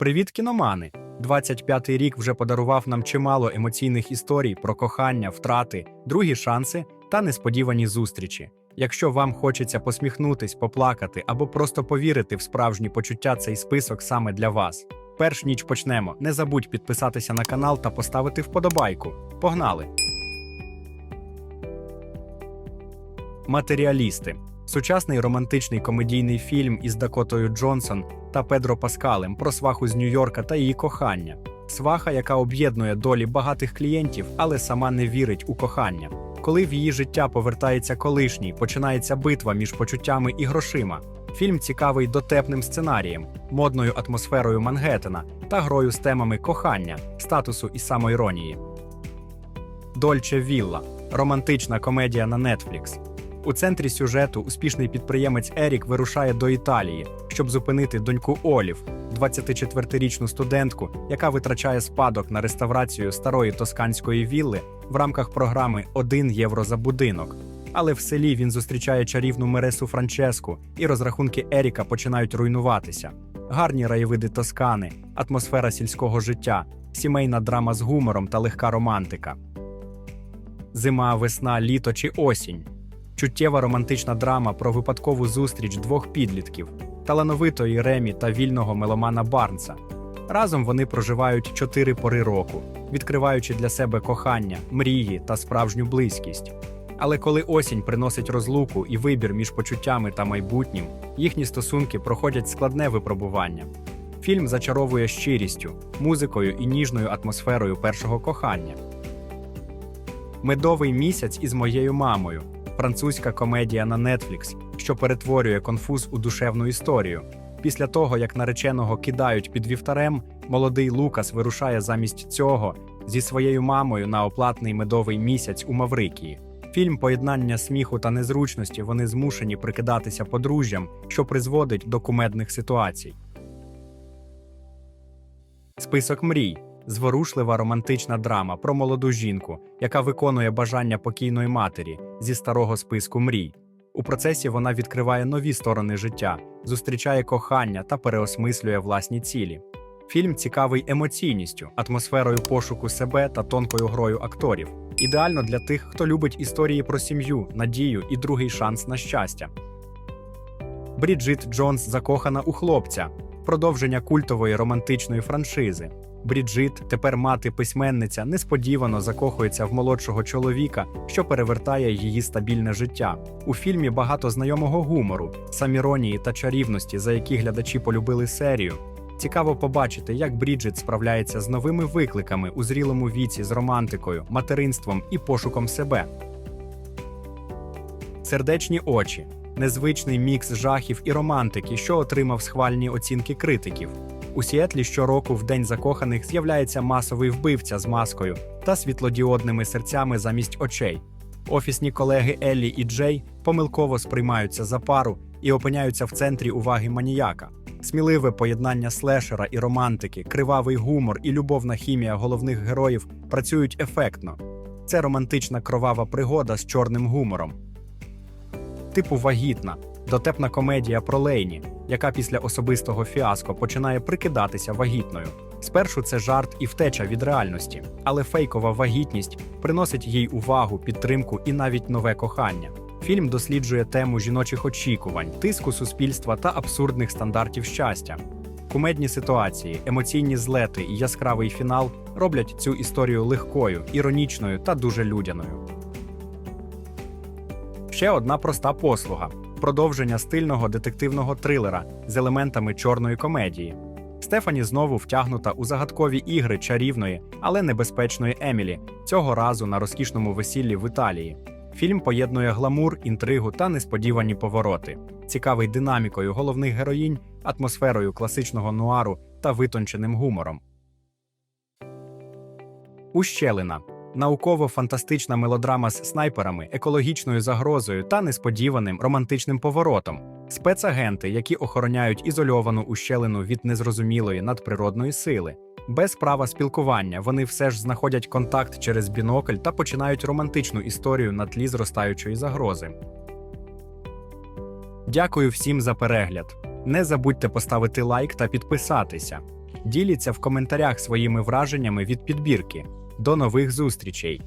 Привіт, кіномани! 25-й рік вже подарував нам чимало емоційних історій про кохання, втрати, другі шанси та несподівані зустрічі. Якщо вам хочеться посміхнутись, поплакати або просто повірити в справжні почуття, цей список саме для вас. Перш ніч почнемо. Не забудь підписатися на канал та поставити вподобайку. Погнали! Матеріалісти сучасний романтичний комедійний фільм із Дакотою Джонсон та Педро Паскалем про сваху з Нью-Йорка та її кохання. Сваха, яка об'єднує долі багатих клієнтів, але сама не вірить у кохання. Коли в її життя повертається колишній, починається битва між почуттями і грошима. Фільм цікавий дотепним сценарієм, модною атмосферою Мангеттена та грою з темами кохання, статусу і самоіронії. Дольче Вілла романтична комедія на Netflix. У центрі сюжету успішний підприємець Ерік вирушає до Італії, щоб зупинити доньку Олів, 24-річну студентку, яка витрачає спадок на реставрацію старої тосканської вілли в рамках програми «1 євро за будинок. Але в селі він зустрічає чарівну Мересу Франческу, і розрахунки Еріка починають руйнуватися. Гарні раєвиди Тоскани, атмосфера сільського життя, сімейна драма з гумором та легка романтика. Зима, весна, літо чи осінь. Чуттєва романтична драма про випадкову зустріч двох підлітків талановитої Ремі та вільного меломана Барнса. Разом вони проживають чотири пори року, відкриваючи для себе кохання, мрії та справжню близькість. Але коли осінь приносить розлуку і вибір між почуттями та майбутнім, їхні стосунки проходять складне випробування. Фільм зачаровує щирістю, музикою і ніжною атмосферою першого кохання. Медовий місяць із моєю мамою французька комедія на Netflix, що перетворює конфуз у душевну історію. Після того, як нареченого кидають під вівтарем, молодий Лукас вирушає замість цього зі своєю мамою на оплатний медовий місяць у Маврикії. Фільм поєднання сміху та незручності вони змушені прикидатися подружжям, що призводить до кумедних ситуацій. Список мрій зворушлива романтична драма про молоду жінку, яка виконує бажання покійної матері зі старого списку мрій. У процесі вона відкриває нові сторони життя, зустрічає кохання та переосмислює власні цілі. Фільм цікавий емоційністю, атмосферою пошуку себе та тонкою грою акторів. Ідеально для тих, хто любить історії про сім'ю, надію і другий шанс на щастя. Бріджит Джонс закохана у хлопця, продовження культової романтичної франшизи. Бріджит, тепер мати письменниця, несподівано закохується в молодшого чоловіка, що перевертає її стабільне життя. У фільмі багато знайомого гумору, саміронії та чарівності, за які глядачі полюбили серію. Цікаво побачити, як Бріджит справляється з новими викликами у зрілому віці з романтикою, материнством і пошуком себе. Сердечні очі незвичний мікс жахів і романтики, що отримав схвальні оцінки критиків. У Сіетлі щороку в День закоханих з'являється масовий вбивця з маскою та світлодіодними серцями замість очей. Офісні колеги Еллі і Джей помилково сприймаються за пару і опиняються в центрі уваги маніяка. Сміливе поєднання слешера і романтики, кривавий гумор і любовна хімія головних героїв працюють ефектно. Це романтична кровава пригода з чорним гумором. Типу вагітна, дотепна комедія про Лейні, яка після особистого фіаско починає прикидатися вагітною. Спершу це жарт і втеча від реальності, але фейкова вагітність приносить їй увагу, підтримку і навіть нове кохання. Фільм досліджує тему жіночих очікувань, тиску суспільства та абсурдних стандартів щастя. Кумедні ситуації, емоційні злети і яскравий фінал роблять цю історію легкою, іронічною та дуже людяною. Ще одна проста послуга продовження стильного детективного трилера з елементами чорної комедії. Стефані знову втягнута у загадкові ігри чарівної, але небезпечної Емілі, цього разу на розкішному весіллі в Італії. Фільм поєднує гламур, інтригу та несподівані повороти, цікавий динамікою головних героїнь, атмосферою класичного нуару та витонченим гумором. Ущелина науково-фантастична мелодрама з снайперами, екологічною загрозою та несподіваним романтичним поворотом. Спецагенти, які охороняють ізольовану ущелину від незрозумілої надприродної сили. Без права спілкування вони все ж знаходять контакт через бінокль та починають романтичну історію на тлі зростаючої загрози. Дякую всім за перегляд. Не забудьте поставити лайк та підписатися. Діліться в коментарях своїми враженнями від підбірки. До нових зустрічей!